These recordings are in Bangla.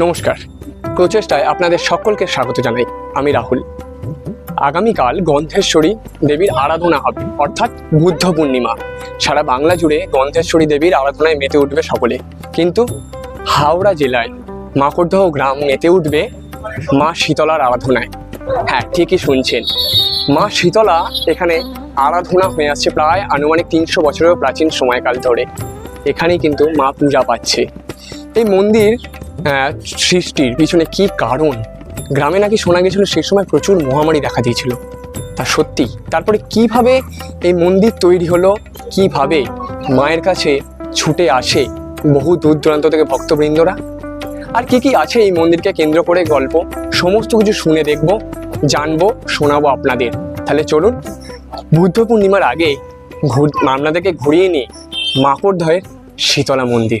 নমস্কার। প্রচেষ্টায় আপনাদের সকলকে স্বাগত জানাই। আমি রাহুল। আগামীকাল গন্ধেশ্বরী দেবীর আরাধনা হবে, অর্থাৎ বুদ্ধ পূর্ণিমা। সারা বাংলা জুড়ে গন্ধেশ্বরী দেবীর আরাধনায় মেতে উঠবে সকলে। কিন্তু হাওড়া জেলায় মাকড়দহ গ্রাম মেতে উঠবে মা শীতলার আরাধনায়। হ্যাঁ ঠিকই শুনছেন। মা শীতলা এখানে আরাধনা হয়ে আসছে প্রায় আনুমানিক তিনশো বছরেরও প্রাচীন সময়কাল ধরে। এখানেই কিন্তু মা পূজা পাচ্ছে। এই মন্দির সৃষ্টির পিছনে কি কারণ? গ্রামে নাকি শোনা গেছিল সেই সময় প্রচুর মহামারী দেখা দিয়েছিল। তা সত্যি? তারপরে কীভাবে এই মন্দির তৈরি হলো? কীভাবে মায়ের কাছে ছুটে আসে বহু দূর দূরান্ত থেকে ভক্তবৃন্দরা? আর কি কি আছে এই মন্দিরকে কেন্দ্র করে গল্প? সমস্ত কিছু শুনে দেখব, জানব, শোনাবো আপনাদের। তাহলে চলুন, বুদ্ধ পূর্ণিমার আগে ঘুর আপনাদেরকে ঘুরিয়ে নিই মাকড়দহের শীতলা মন্দির।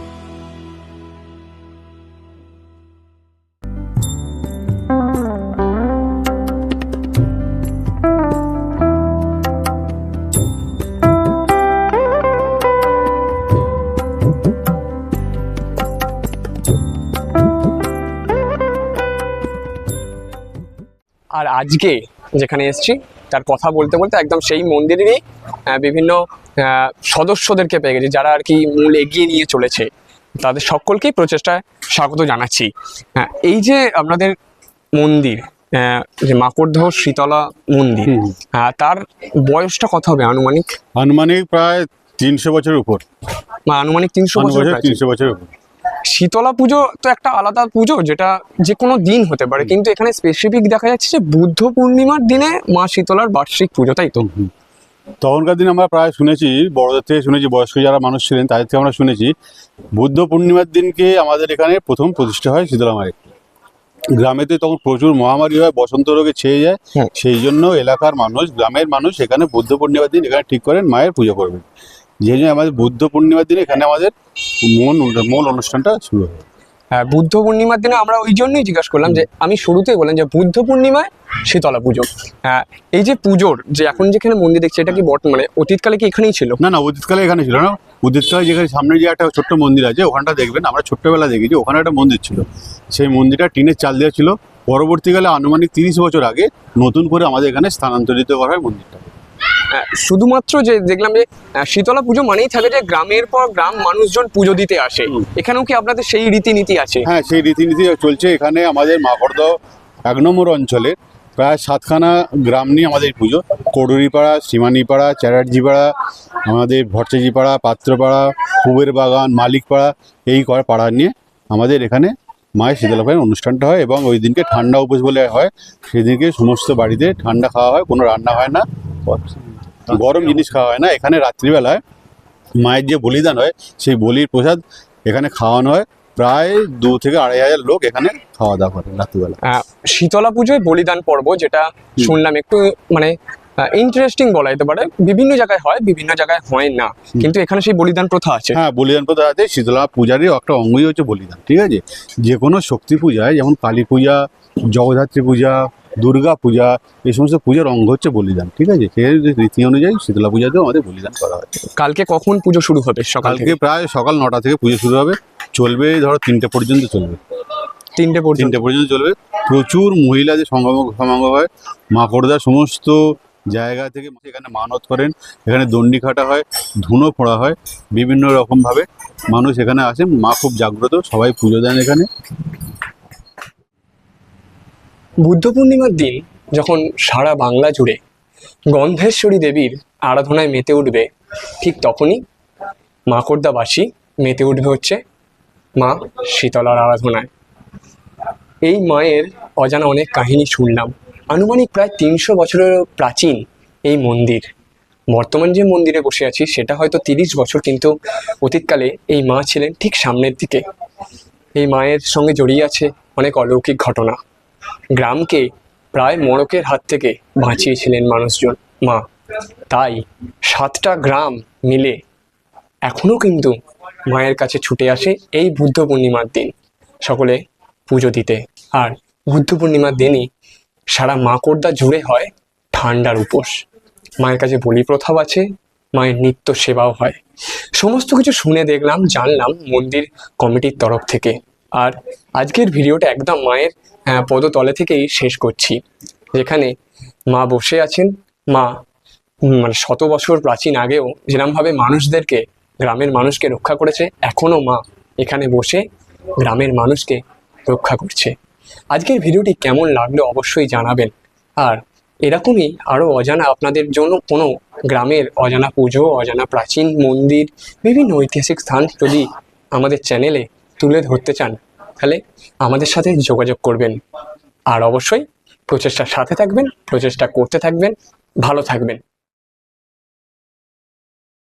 আর আজকে যেখানে এসেছি তার কথা বলতে বলতে একদম সেই মন্দিরেরই বিভিন্ন সদস্যদেরকে পেয়ে গেছি যারা আর কি মূল এগিয়ে নিয়ে চলেছে। তাদের সকলকেই প্রচেষ্টায় স্বাগত জানাচ্ছি। এই যে আপনাদের মন্দির যে মাকড়দহ শীতলা মন্দির তার বয়সটা কত হবে আনুমানিক? আনুমানিক প্রায় তিনশো বছরের উপর। আনুমানিক তিনশো বছর আনুমানিক তিনশো বছরের উপর। শীতলা পুজো তো একটা আলাদা পুজো যেটা যে কোনো দিন হতে পারে। কিন্তু এখানে স্পেসিফিক দেখা যাচ্ছে যে বুদ্ধ পূর্ণিমার দিনে মা শীতলার বার্ষিক পুজো তাই তো? তখনকার দিন আমরা প্রায় শুনেছি বড়দের থেকে শুনেছি বয়স্ক যারা মানুষ ছিলেন তাদের থেকে আমরা শুনেছি বুদ্ধ পূর্ণিমার দিনকে আমাদের এখানে প্রথম প্রতিষ্ঠা হয় শীতলা মায়ের। গ্রামেতে তখন প্রচুর মহামারী হয় বসন্ত রোগে ছেয়ে যায়। সেই জন্য এলাকার মানুষ গ্রামের মানুষ এখানে বুদ্ধ পূর্ণিমার দিন এখানে ঠিক করেন মায়ের পুজো করবেন। যে জন্য আমাদের বুদ্ধ পূর্ণিমার দিন এখানে আমাদের মূল মূল অনুষ্ঠানটা শুরু হয়। হ্যাঁ বুদ্ধ পূর্ণিমার দিনে আমরা ওই জন্যই জিজ্ঞাসা করলাম যে আমি শুরুতেই বললাম যে বুদ্ধ পূর্ণিমায় শীতলা পুজো। হ্যাঁ এই যে পুজোর যে এখন যেখানে মন্দির দেখছি এটা কি বর্তমানে অতীতকালে কি এখানেই ছিল? না না অতীতকালে এখানে ছিল না। অতীতকালে যেখানে সামনে যে একটা ছোট্ট মন্দির আছে ওখানটা দেখবেন আমরা ছোট্টবেলা দেখেছি ওখানে একটা মন্দির ছিল। সেই মন্দিরটা টিনের চাল দেওয়া ছিল। পরবর্তীকালে আনুমানিক তিরিশ বছর আগে নতুন করে আমাদের এখানে স্থানান্তরিত করা হয় মন্দিরটা। শুধুমাত্র যে দেখলাম যে শীতলা পুজো মানেই থাকে যে গ্রামের পর গ্রাম মানুষজন পুজো দিতে আসে। এখানেও কি আপনাদের সেই রীতিনীতি আছে? হ্যাঁ সেই রীতিনীতি চলছে। এখানে আমাদের মাকড়দ এক নম্বর অঞ্চলে প্রায় সাতখানা গ্রাম নিয়ে আমাদের পুজো। কডুরিপাড়া সীমানিপাড়া চ্যাটার্জিপাড়া আমাদের ভট্টাজিপাড়া পাত্রপাড়া কুবের বাগান মালিকপাড়া এই কয় পাড়া নিয়ে আমাদের এখানে মায়ের শীতলা পায়ের অনুষ্ঠানটা হয় এবং ওই দিনকে ঠান্ডা উপোস বলে হয়। সেদিনকে সমস্ত বাড়িতে ঠান্ডা খাওয়া হয় কোনো রান্না হয় না। গরম জিনিস খাওয়া হয় না এখানে রাত্রিবেলায় মায়ের যে বলিদান হয় সেই বলির প্রসাদ এখানে খাওয়ানো হয়। প্রায় দু থেকে আড়াই হাজার লোক এখানে খাওয়া দাওয়া করে রাত্রিবেলা। শীতলা পুজোয় বলিদান পর্ব যেটা শুনলাম একটু মানে ইন্টারেস্টিং বলা যেতে পারে। বিভিন্ন জায়গায় হয় বিভিন্ন জায়গায় হয় না। কিন্তু এখানে সেই বলিদান প্রথা আছে। হ্যাঁ বলিদান প্রথা আছে। শীতলা পূজারই একটা অঙ্গই হচ্ছে বলিদান ঠিক আছে? যে কোনো শক্তি পূজায় যেমন কালী পূজা জগদ্ধাত্রী পূজা দুর্গা পূজা এই সমস্ত পূজার অঙ্গ হচ্ছে বলিদান ঠিক আছে? সেই রীতি অনুযায়ী শীতলা পূজাতেও আমাদের বলিদান করা হয়। কালকে কখন পুজো শুরু হবে সকাল কালকে থেকে? প্রায় সকাল নটা থেকে পুজো শুরু হবে চলবে ধরো তিনটে পর্যন্ত চলবে। তিনটে তিনটে পর্যন্ত চলবে। প্রচুর মহিলাদের সমাগম সমাগম হয় মাকড়দার সমস্ত জায়গা থেকে এখানে মানত করেন এখানে দণ্ডি কাটা হয় ধুনো ফোড়া হয় বিভিন্ন রকমভাবে মানুষ এখানে আসেন মা খুব জাগ্রত সবাই পুজো দেন এখানে। বুদ্ধ পূর্ণিমার দিন যখন সারা বাংলা জুড়ে গন্ধেশ্বরী দেবীর আরাধনায় মেতে উঠবে, ঠিক তখনই মাকড়দাবাসী মেতে উঠবে হচ্ছে মা শীতলার আরাধনায়। এই মায়ের অজানা অনেক কাহিনী শুনলাম। আনুমানিক প্রায় তিনশো বছরেরও প্রাচীন এই মন্দির। বর্তমান যে মন্দিরে বসে আছি, সেটা হয়তো তিরিশ বছর কিন্তু অতীতকালে এই মা ছিলেন ঠিক সামনের দিকে। এই মায়ের সঙ্গে জড়িয়ে আছে অনেক অলৌকিক ঘটনা। গ্রামকে প্রায় মড়কের হাত থেকে বাঁচিয়েছিলেন মানুষজন। মা, তাই সাতটা গ্রাম মিলে এখনও কিন্তু মায়ের কাছে ছুটে আসে এই বুদ্ধ পূর্ণিমার দিন। সকলে পুজো দিতে। আর বুদ্ধ পূর্ণিমার দিনই সারা মাকড়দা জুড়ে হয় ঠান্ডার উপোস। মায়ের কাছে বলি প্রথাও আছে, মায়ের নিত্য সেবাও হয়। সমস্ত কিছু শুনে দেখলাম, জানলাম মন্দির কমিটির তরফ থেকে। আর আজকের ভিডিওটা একদম মায়ের পদতলে থেকেই শেষ করছি। যেখানে মা বসে আছেন, মা মানে শত বছর প্রাচীন আগেও যেরমভাবে মানুষদেরকে, গ্রামের মানুষকে রক্ষা করেছে, এখনও মা এখানে বসে গ্রামের মানুষকে রক্ষা করছে। আজকের ভিডিওটি কেমন লাগল অবশ্যই জানাবেন। আর এরকমই আরও অজানা আপনাদের জন্য কোনো গ্রামের অজানা পুজো, অজানা প্রাচীন মন্দির, বিভিন্ন ঐতিহাসিক স্থান যদি আমাদের চ্যানেলে তুলে ধরতে চান, তাহলে আমাদের সাথে যোগাযোগ করবেন। আর অবশ্যই প্রচেষ্টার সাথে থাকবেন, প্রচেষ্টা করতে থাকবেন, ভালো থাকবেন।